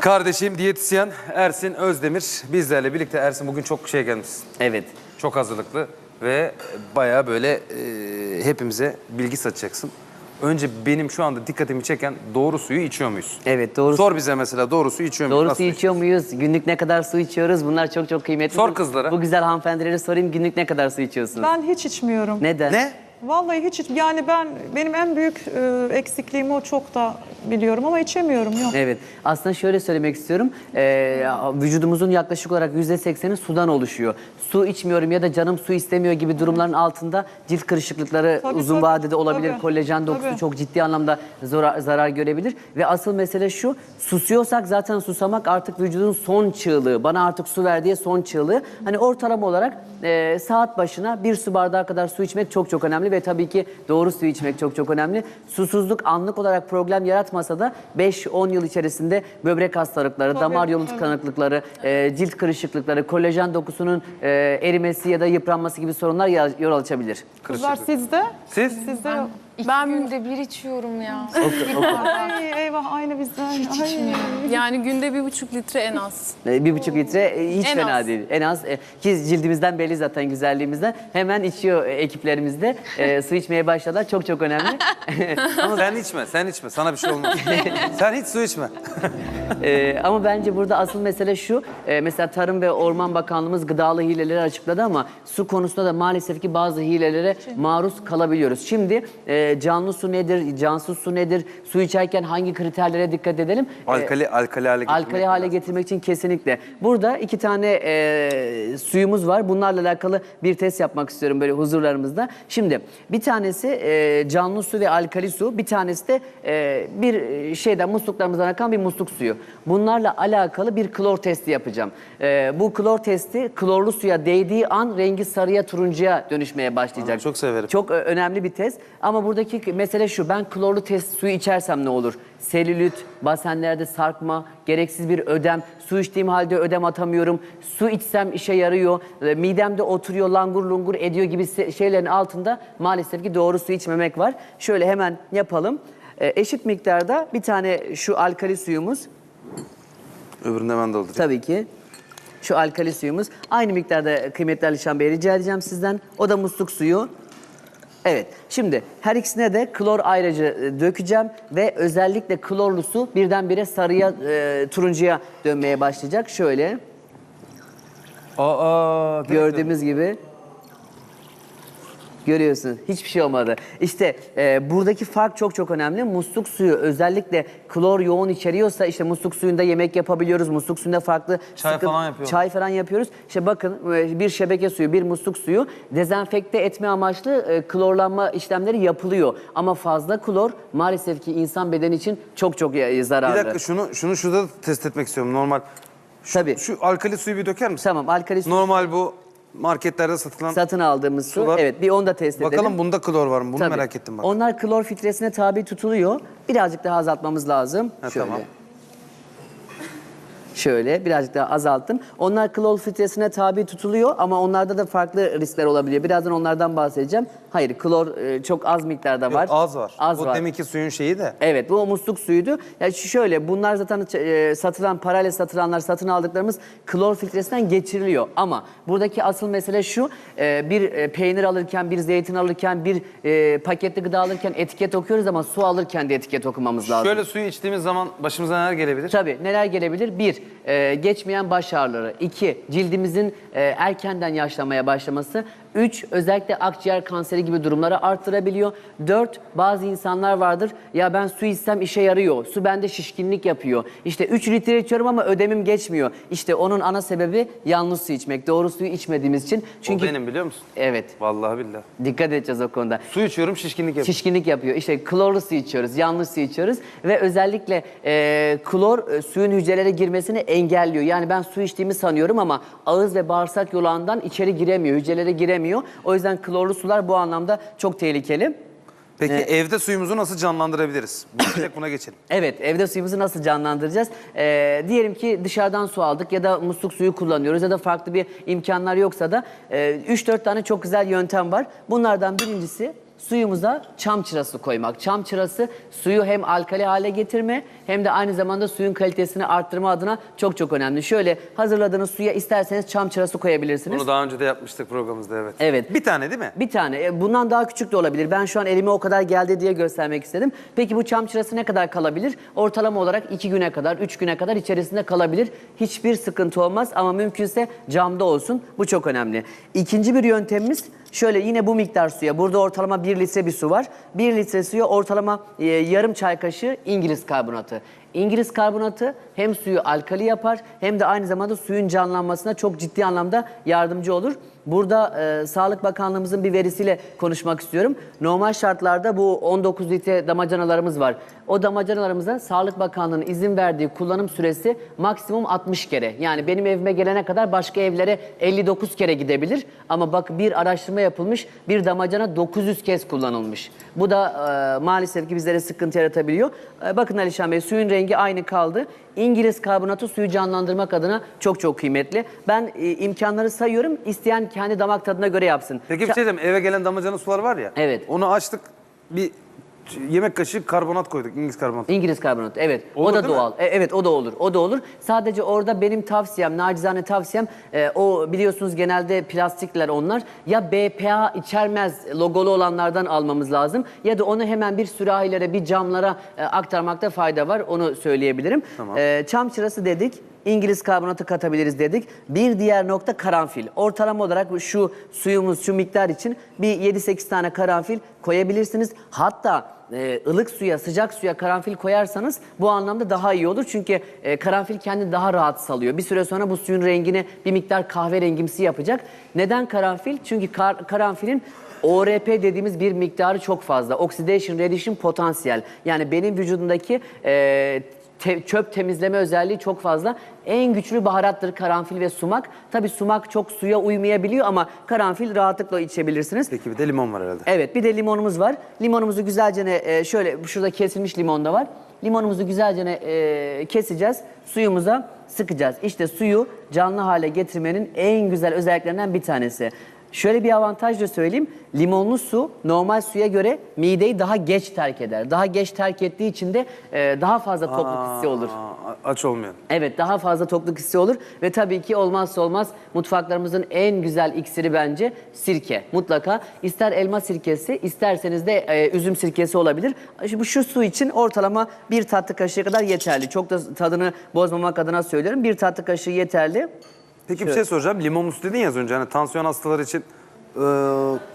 Kardeşim diyetisyen Ersin Özdemir bizlerle birlikte. Ersin bugün çok şey gelmişsin. Evet. Çok hazırlıklı ve bayağı böyle e, hepimize bilgi satacaksın. Önce benim şu anda dikkatimi çeken doğru suyu içiyor muyuz? Evet doğru. Sor bize mesela doğru suyu içiyor muyuz? Doğru Nasıl su içiyor muyuz? Günlük ne kadar su içiyoruz? Bunlar çok çok kıymetli. Sor Bu- kızlara. Bu güzel hanımefendilere sorayım. Günlük ne kadar su içiyorsunuz? Ben hiç içmiyorum. Neden? Ne? Vallahi hiç iç- yani ben benim en büyük e, eksikliğim o çok da biliyorum ama içemiyorum yok. Evet. Aslında şöyle söylemek istiyorum. Ee, vücudumuzun yaklaşık olarak %80'i sudan oluşuyor. Su içmiyorum ya da canım su istemiyor gibi durumların altında cilt kırışıklıkları Tabii, uzun tabii, vadede olabilir. tabii, Kollajen dokusu tabii. çok ciddi anlamda zarar, zarar görebilir. Ve asıl mesele şu. Susuyorsak zaten susamak artık vücudun son çığlığı. Bana artık su ver diye son çığlığı. Hani ortalama olarak e, saat başına bir su bardağı kadar su içmek çok çok önemli ve tabii ki doğru su içmek çok çok önemli. Susuzluk anlık olarak problem yaratmasa da 5-10 yıl içerisinde böbrek hastalıkları, Tabii, damar yolu tıkanıklıkları, e, cilt kırışıklıkları, kolajen dokusunun e, erimesi ya da yıpranması gibi sorunlar yol açabilir. Kızlar sizde? Siz? Sizde Ben yok. İki Ben- günde bir içiyorum ya. Ay eyvah aynı bizden. Hiç Ay. içmiyorum. Yani günde bir buçuk litre en az. E, Bir buçuk litre e, hiç En fena az. değil. En az e, ki cildimizden belli zaten güzelliğimizden. Hemen içiyor e, ekiplerimizde. E, su içmeye başladılar. Çok çok önemli. Ama sen içme, sen içme. Sana bir şey olmaz. sen hiç su içme. E, ama bence burada asıl mesele şu. e, mesela Tarım ve Orman Bakanlığımız gıdalı hileleri açıkladı ama su konusunda da maalesef ki bazı hilelere maruz kalabiliyoruz. Şimdi e, canlı su nedir, cansız su nedir, su içerken hangi kriterlere dikkat edelim? E, Alkali, alkali hale getirmek Alkali hale lazım. getirmek için kesinlikle. Burada iki tane e, suyumuz var. Bunlarla alakalı bir test yapmak istiyorum böyle huzurlarımızda. Şimdi bir tanesi e, canlı su ve alkali su. Bir tanesi de e, bir e, şeyden musluklarımızdan akan bir musluk suyu. Bunlarla alakalı bir klor testi yapacağım. E, bu klor testi klorlu suya değdiği an rengi sarıya turuncuya dönüşmeye başlayacak. Aa, çok severim. Çok ö- önemli bir test. Ama buradaki mesele şu. Ben klorlu test suyu içersem ne olur? Selülit, basenlerde sarkma, gereksiz bir ödem. Su içtiğim halde ödem atamıyorum. Su içsem işe yarıyor. Midemde oturuyor, langur lungur ediyor gibi şeylerin altında maalesef ki doğru su içmemek var. Şöyle hemen yapalım. E, eşit miktarda bir tane şu alkali suyumuz Öbürünü de ben doldurayım. tabii ki. Şu alkali suyumuz. Aynı miktarda kıymetli Alişan Bey rica edeceğim sizden. O da musluk suyu. Evet. Şimdi her ikisine de klor ayrıca e, dökeceğim ve özellikle klorlu su birdenbire sarıya, e, turuncuya dönmeye başlayacak. Şöyle Aa, gördüğümüz gibi. Görüyorsunuz hiçbir şey olmadı. İşte e, buradaki fark çok çok önemli. Musluk suyu özellikle klor yoğun içeriyorsa işte musluk suyunda yemek yapabiliyoruz. Musluk suyunda farklı Çay falan yapıyoruz. Çay falan yapıyoruz. İşte bakın e, bir şebeke suyu, bir musluk suyu dezenfekte etme amaçlı e, klorlanma işlemleri yapılıyor. Ama fazla klor maalesef ki insan bedeni için çok çok e, Bir zararlı. dakika şunu şunu şurada da test etmek istiyorum normal. Şu, Tabii. Şu alkali suyu bir döker misin? Tamam alkali su Normal bu marketlerde satılan. satın aldığımız su. Sular. Evet bir onu da test edelim. Bakalım bunda klor var mı? Bunu Tabii. merak ettim bak. Onlar klor filtresine tabi tutuluyor. Birazcık daha azaltmamız lazım. Ha, Şöyle. tamam. Şöyle birazcık daha azalttım. Onlar klor filtresine tabi tutuluyor ama onlarda da farklı riskler olabiliyor. Birazdan onlardan bahsedeceğim. Hayır klor e, çok az miktarda var. Az var. Az bu var. deminki suyun şeyi de. Evet bu o musluk suyuydu. Ya şu şöyle bunlar zaten e, satılan parayla satılanlar satın aldıklarımız klor filtresinden geçiriliyor. Ama buradaki asıl mesele şu e, bir e, peynir alırken bir zeytin alırken bir e, paketli gıda alırken etiket okuyoruz ama su alırken de etiket okumamız lazım. Şöyle suyu içtiğimiz zaman başımıza neler gelebilir? Tabii neler gelebilir? Bir, geçmeyen baş ağrıları. İki, cildimizin e, erkenden yaşlanmaya başlaması. Üç, özellikle akciğer kanseri gibi durumları arttırabiliyor. Dört, bazı insanlar vardır. Ya ben su içsem işe yarıyor. Su bende şişkinlik yapıyor. İşte 3 litre içiyorum ama ödemim geçmiyor. İşte onun ana sebebi yanlış su içmek. Doğru suyu içmediğimiz için. Çünkü O benim biliyor musun? Evet. Vallahi billahi. Dikkat edeceğiz o konuda. Su içiyorum şişkinlik yapıyor. Şişkinlik yapıyor. İşte klorlu su içiyoruz, yanlış su içiyoruz ve özellikle e, klor e, suyun hücrelere girmesini engelliyor. Yani ben su içtiğimi sanıyorum ama ağız ve bağırsak yolağından içeri giremiyor, hücrelere giremiyor. O yüzden klorlu sular bu anlamda çok tehlikeli. Peki evde suyumuzu nasıl canlandırabiliriz? Direkt buna geçelim. Evet, evde suyumuzu nasıl canlandıracağız? Ee, diyelim ki dışarıdan su aldık ya da musluk suyu kullanıyoruz ya da farklı bir imkanlar yoksa da 3-4 tane çok güzel yöntem var. Bunlardan birincisi suyumuza çam çırası koymak. Çam çırası suyu hem alkali hale getirme hem de aynı zamanda suyun kalitesini arttırma adına çok çok önemli. Şöyle hazırladığınız suya isterseniz çam çırası koyabilirsiniz. Bunu daha önce de yapmıştık programımızda evet. Evet. Bir tane değil mi? Bir tane. E, Bundan daha küçük de olabilir. Ben şu an elime o kadar geldi diye göstermek istedim. Peki bu çam çırası ne kadar kalabilir? Ortalama olarak 2 güne kadar, 3 güne kadar içerisinde kalabilir. Hiçbir sıkıntı olmaz ama mümkünse camda olsun. Bu çok önemli. İkinci bir yöntemimiz şöyle yine bu miktar suya. Burada ortalama 1 litre bir su var. 1 litre suya ortalama e, yarım çay kaşığı İngiliz karbonatı. İngiliz karbonatı hem suyu alkali yapar hem de aynı zamanda suyun canlanmasına çok ciddi anlamda yardımcı olur. Burada e, Sağlık Bakanlığımızın bir verisiyle konuşmak istiyorum. Normal şartlarda bu 19 litre damacanalarımız var. O damacanalarımıza Sağlık Bakanlığı'nın izin verdiği kullanım süresi maksimum 60 kere. Yani benim evime gelene kadar başka evlere 59 kere gidebilir. Ama bak bir araştırma yapılmış, bir damacana 900 kez kullanılmış. Bu da e, maalesef ki bizlere sıkıntı yaratabiliyor. E, bakın Alişan Bey suyun rengi aynı kaldı. İngiliz karbonatı suyu canlandırmak adına çok çok kıymetli. Ben e, imkanları sayıyorum. İsteyen kendi damak tadına göre yapsın. Peki bir şey diyeceğim. Eve gelen damacana sular var ya. Evet. Onu açtık. Bir yemek kaşığı karbonat koyduk. İngiliz karbonat. İngiliz karbonatı evet. Olur o da değil mi? doğal. E, evet o da olur. O da olur. Sadece orada benim tavsiyem, nacizane tavsiyem e, o biliyorsunuz genelde plastikler onlar. Ya BPA içermez logolu olanlardan almamız lazım ya da onu hemen bir sürahilere, bir camlara e, aktarmakta fayda var. Onu söyleyebilirim. Tamam. E, çam çırası dedik. İngiliz karbonatı katabiliriz dedik. Bir diğer nokta karanfil. Ortalama olarak şu suyumuz, şu miktar için bir 7-8 tane karanfil koyabilirsiniz. Hatta e, ılık suya, sıcak suya karanfil koyarsanız bu anlamda daha iyi olur. Çünkü e, karanfil kendini daha rahat salıyor. Bir süre sonra bu suyun rengini bir miktar kahverengimsi yapacak. Neden karanfil? Çünkü kar- karanfilin ORP dediğimiz bir miktarı çok fazla. Oxidation Reduction Potansiyel. Yani benim vücudumdaki e, te- çöp temizleme özelliği çok fazla. En güçlü baharattır karanfil ve sumak. Tabii sumak çok suya uymayabiliyor ama karanfil rahatlıkla içebilirsiniz. Peki bir de limon var herhalde. Evet bir de limonumuz var. Limonumuzu güzelce ne- şöyle şurada kesilmiş limon da var. Limonumuzu güzelce ne- e, keseceğiz. Suyumuza sıkacağız. İşte suyu canlı hale getirmenin en güzel özelliklerinden bir tanesi. Şöyle bir avantaj da söyleyeyim. Limonlu su normal suya göre mideyi daha geç terk eder. Daha geç terk ettiği için de e, daha fazla tokluk hissi olur. Aa, aç olmayan. Evet daha fazla tokluk hissi olur ve tabii ki olmazsa olmaz mutfaklarımızın en güzel iksiri bence sirke. Mutlaka ister elma sirkesi isterseniz de e, üzüm sirkesi olabilir. Şimdi şu su için ortalama bir tatlı kaşığı kadar yeterli. Çok da tadını bozmamak adına söylüyorum. Bir tatlı kaşığı yeterli. Peki bir şey soracağım. Limonlu su dedin ya az önce. Hani tansiyon hastaları için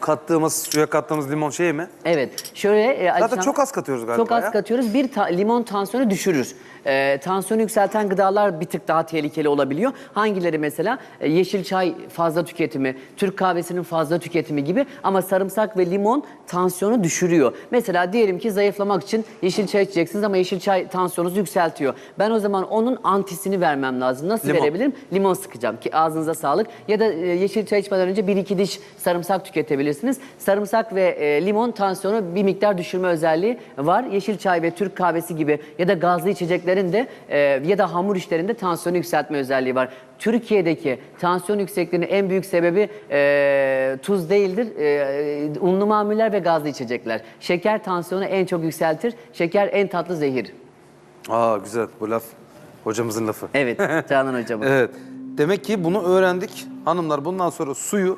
kattığımız, suya kattığımız limon şey mi? Evet. Şöyle e, Zaten Alişan- çok az katıyoruz galiba Çok az ya. katıyoruz. Bir ta- limon tansiyonu düşürür. Ee, tansiyonu yükselten gıdalar bir tık daha tehlikeli olabiliyor. Hangileri mesela? E, yeşil çay fazla tüketimi, Türk kahvesinin fazla tüketimi gibi ama sarımsak ve limon tansiyonu düşürüyor. Mesela diyelim ki zayıflamak için yeşil çay içeceksiniz ama yeşil çay tansiyonunuzu yükseltiyor. Ben o zaman onun antisini vermem lazım. Nasıl Limon. verebilirim? Limon sıkacağım ki ağzınıza sağlık. Ya da e, yeşil çay içmeden önce bir iki diş sarımsak tüketebilirsiniz. Sarımsak ve e, limon tansiyonu bir miktar düşürme özelliği var. Yeşil çay ve Türk kahvesi gibi ya da gazlı içeceklerin de e, ya da hamur işlerinde tansiyonu yükseltme özelliği var. Türkiye'deki tansiyon yüksekliğinin en büyük sebebi e, tuz değildir, e, unlu mamuller ve gazlı içecekler. Şeker tansiyonu en çok yükseltir. Şeker en tatlı zehir. Aa güzel bu laf. Hocamızın lafı. Evet, Canan hocamın. Evet. Demek ki bunu öğrendik. Hanımlar bundan sonra suyu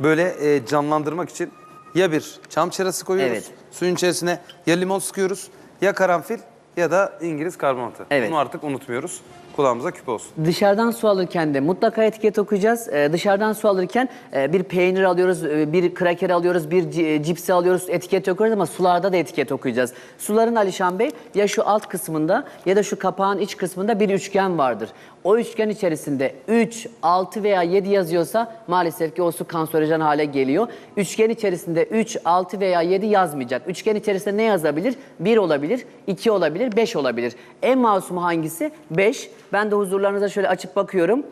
böyle e, canlandırmak için ya bir çam çerası koyuyoruz. Evet. Suyun içerisine ya limon sıkıyoruz ya karanfil ya da İngiliz karbonatı. Evet. Bunu artık unutmuyoruz. Kulağımıza küpe olsun. Dışarıdan su alırken de mutlaka etiket okuyacağız. Ee, dışarıdan su alırken e, bir peynir alıyoruz, e, bir kraker alıyoruz, bir ci- e, cipsi alıyoruz, etiket okuyoruz ama sularda da etiket okuyacağız. Suların Alişan Bey ya şu alt kısmında ya da şu kapağın iç kısmında bir üçgen vardır. O üçgen içerisinde 3, 6 veya 7 yazıyorsa maalesef ki o su kanserojen hale geliyor. Üçgen içerisinde 3, 6 veya 7 yazmayacak. Üçgen içerisinde ne yazabilir? 1 olabilir, 2 olabilir, 5 olabilir. En masumu hangisi? 5. Ben de huzurlarınıza şöyle açıp bakıyorum.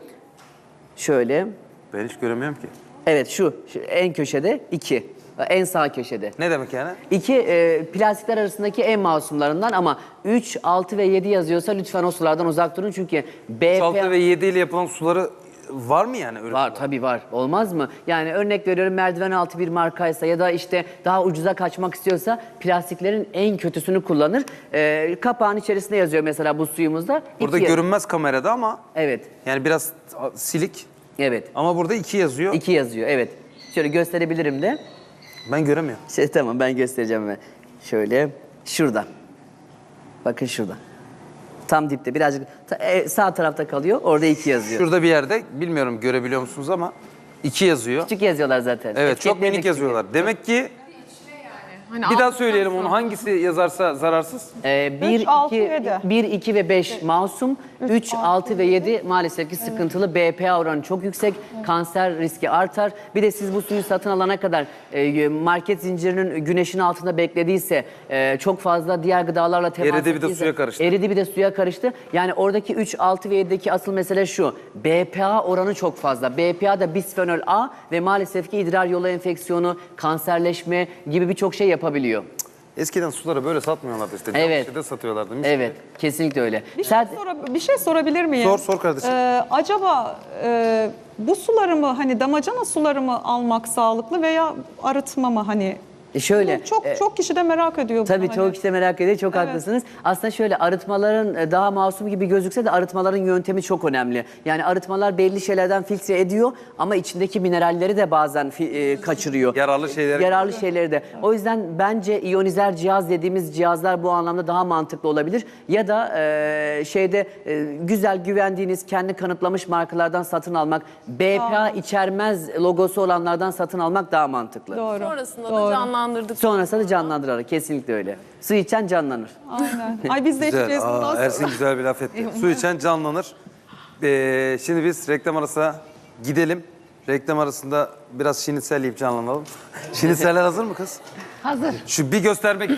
Şöyle. Ben hiç göremiyorum ki. Evet şu, şu en köşede 2. En sağ köşede. Ne demek yani? İki e, plastikler arasındaki en masumlarından ama 3, 6 ve 7 yazıyorsa lütfen o sulardan uzak durun çünkü BPA... 6 ve 7 ile yapılan suları var mı yani öyle? Var tabii var. Olmaz mı? Yani örnek veriyorum merdiven altı bir markaysa ya da işte daha ucuza kaçmak istiyorsa plastiklerin en kötüsünü kullanır. Ee, kapağın içerisinde yazıyor mesela bu suyumuzda. Burada İki- görünmez kamerada ama Evet. yani biraz silik Evet. ama burada iki yazıyor. İki yazıyor. Evet. Şöyle gösterebilirim de. Ben göremiyorum. Şey tamam ben göstereceğim hemen. Şöyle şurada. Bakın şurada. Tam dipte birazcık ta- e, sağ tarafta kalıyor. Orada iki yazıyor. Şurada bir yerde bilmiyorum görebiliyor musunuz ama iki yazıyor. Küçük yazıyorlar zaten. Evet çok minik küçük yazıyorlar. Demek ki Hani bir daha söyleyelim onu. Hangisi yazarsa zararsız? Ee, 1, Üç, altı, 2, yedi. 1, 2 ve 5 masum. 3, 6 ve 7 maalesef ki sıkıntılı. BPA oranı çok yüksek. Kanser riski artar. Bir de siz bu suyu satın alana kadar e, market zincirinin güneşin altında beklediyse, e, çok fazla diğer gıdalarla temas Eridi bir de ettiyse- suya karıştı. Eridi bir de suya karıştı. Yani oradaki 3, 6 ve 7'deki asıl mesele şu. BPA oranı çok fazla. BPA da bisfenol A ve maalesef ki idrar yolu enfeksiyonu, kanserleşme gibi birçok şey yapabiliyor. Eskiden suları böyle satmıyorlardı işte. Evet. Camşede satıyorlardı. mis Evet, gibi. kesinlikle öyle. Bir şey, Sen- sora- bir şey sorabilir miyim? Sor, sor kardeşim. Ee, acaba e, bu suları mı hani damacana suları mı almak sağlıklı veya arıtma mı hani? E şöyle, çok e, çok kişi de merak ediyor. Tabii bunu çok hani. işte merak ediyor. Çok Evet. haklısınız. Aslında şöyle arıtmaların e, daha masum gibi gözükse de arıtmaların yöntemi çok önemli. Yani arıtmalar belli şeylerden filtre ediyor ama içindeki mineralleri de bazen fi- e, kaçırıyor. Yararlı şeyleri- Yararlı şeyleri de. O yüzden bence iyonizer cihaz dediğimiz cihazlar bu anlamda daha mantıklı olabilir. Ya da e, şeyde e, güzel güvendiğiniz kendi kanıtlamış markalardan satın almak, BPA içermez logosu olanlardan satın almak daha mantıklı. Doğru. Sonrasında Doğru. da canlandırdık. Sonrasında canlandırarak kesinlikle öyle. Su içen canlanır. Aynen. Ay biz de Güzel. içeceğiz bundan Aa, sonra. Ersin güzel bir laf etti. Su içen canlanır. Ee, şimdi biz reklam arasına gidelim. Reklam arasında biraz şinitsel yiyip canlanalım. Şinitseller hazır mı kız? Hazır. Şu bir göstermek